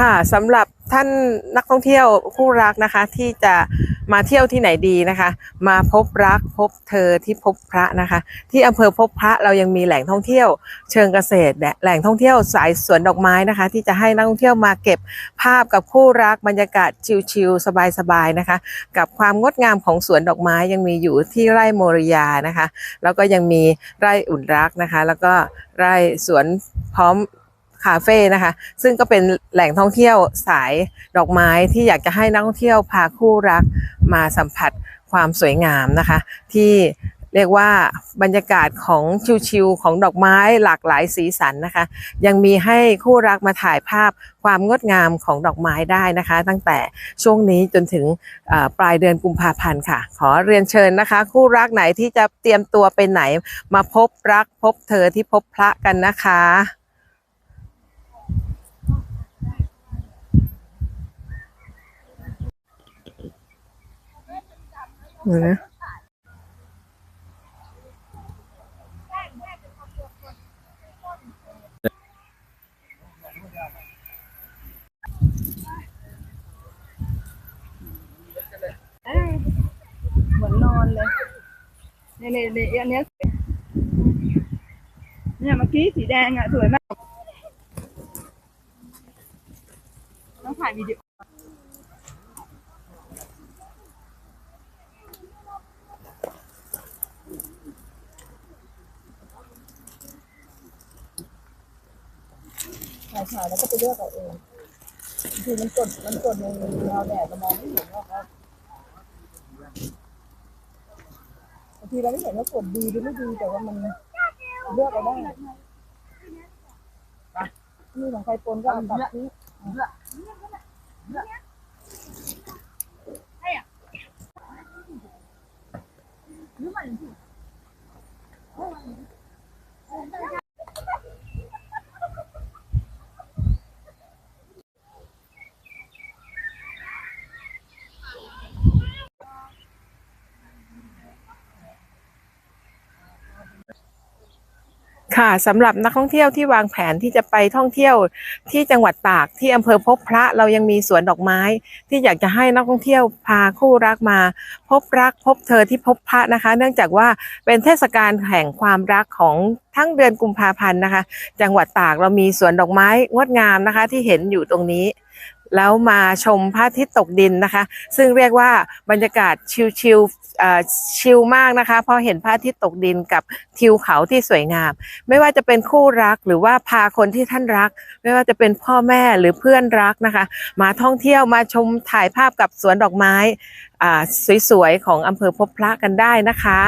ค่ะสำหรับท่านนักท่องเที่ยวคู่รักนะคะ ที่จะมาเที่ยวที่ไหนดีนะคะ มาพบรักพบเธอที่พบพระนะคะ ที่อำเภอพบพระเรายังมีแหล่งท่องเที่ยว เชิงเกษตรแหล่งท่องเที่ยวสายสวนดอกไม้นะคะ ที่จะให้นักท่องเที่ยวมาเก็บภาพกับคู่รักบรรยากาศชิลๆสบายๆนะคะ กับความงดงามของสวนดอกไม้ยังมีอยู่ที่ไร่โมริยานะคะ แล้วก็ยังมีไร่อุ่นรักนะคะ แล้วก็ไร่สวนพร้อม คาเฟ่นะคะ ซึ่งก็เป็นแหล่งท่องเที่ยวสายดอกไม้ที่อยากจะให้นักท่องเที่ยวพาคู่รักมาสัมผัสความสวยงามนะคะ ที่เรียกว่าบรรยากาศของชิวๆของดอกไม้หลากหลายสีสันนะคะ ยังมีให้คู่รักมาถ่ายภาพความงดงามของดอกไม้ได้นะคะ ตั้งแต่ช่วงนี้จนถึงปลายเดือนกุมภาพันธ์ค่ะ ขอเรียนเชิญนะคะ คู่รักไหนที่จะเตรียมตัวไปไหน มาพบรักพบเธอที่พบพระกันนะคะ นะเหมือนนอนเลยเนี่ยเนี่ยเนี่ ยอันเนี้ยเนี่ยเมื่อกี้สีแดงอะแล้วก็ไปเลือกเอาเองคือมันกดมันกดในเงาแดดเรามองไม่เห็นหรอกครับบางทีเราไม่เห็นว่ากดดีหรือไม่ดีแต่ว่ามันเลือกเอาได้นี่ของใครปนก็เอาตัดที่ ค่ะสำหรับนักท่องเที่ยวที่วางแผนที่จะไปท่องเที่ยวที่จังหวัดตากที่อำเภอพบพระเรายังมีสวนดอกไม้ ที่อยากจะให้นักท่องเที่ยวพาคู่รักมา พบรักพบเธอที่พบพระนะคะ เนื่องจากว่าเป็นเทศกาลแห่งความรักของทั้งเดือนกุมภาพันธ์นะคะ จังหวัดตากเรามีสวนดอกไม้งดงามนะคะ ที่เห็นอยู่ตรงนี้ แล้วมาชมพระอาทิตย์ตกดินนะคะ ซึ่งเรียกว่าบรรยากาศชิลๆอ่อชิลมากนะคะพราะเห็นพระอาทิตย์ตกดินกับทิวเขาที่สวยงาม ไม่ว่าจะเป็นคู่รักหรือว่าพาคนที่ท่านรัก ไม่ว่าจะเป็นพ่อแม่หรือเพื่อนรักนะคะ มาท่องเที่ยวมาชมถ่ายภาพกับสวนดอกไม้อ่าสวยๆของอำเภอพบพระกันได้นะคะ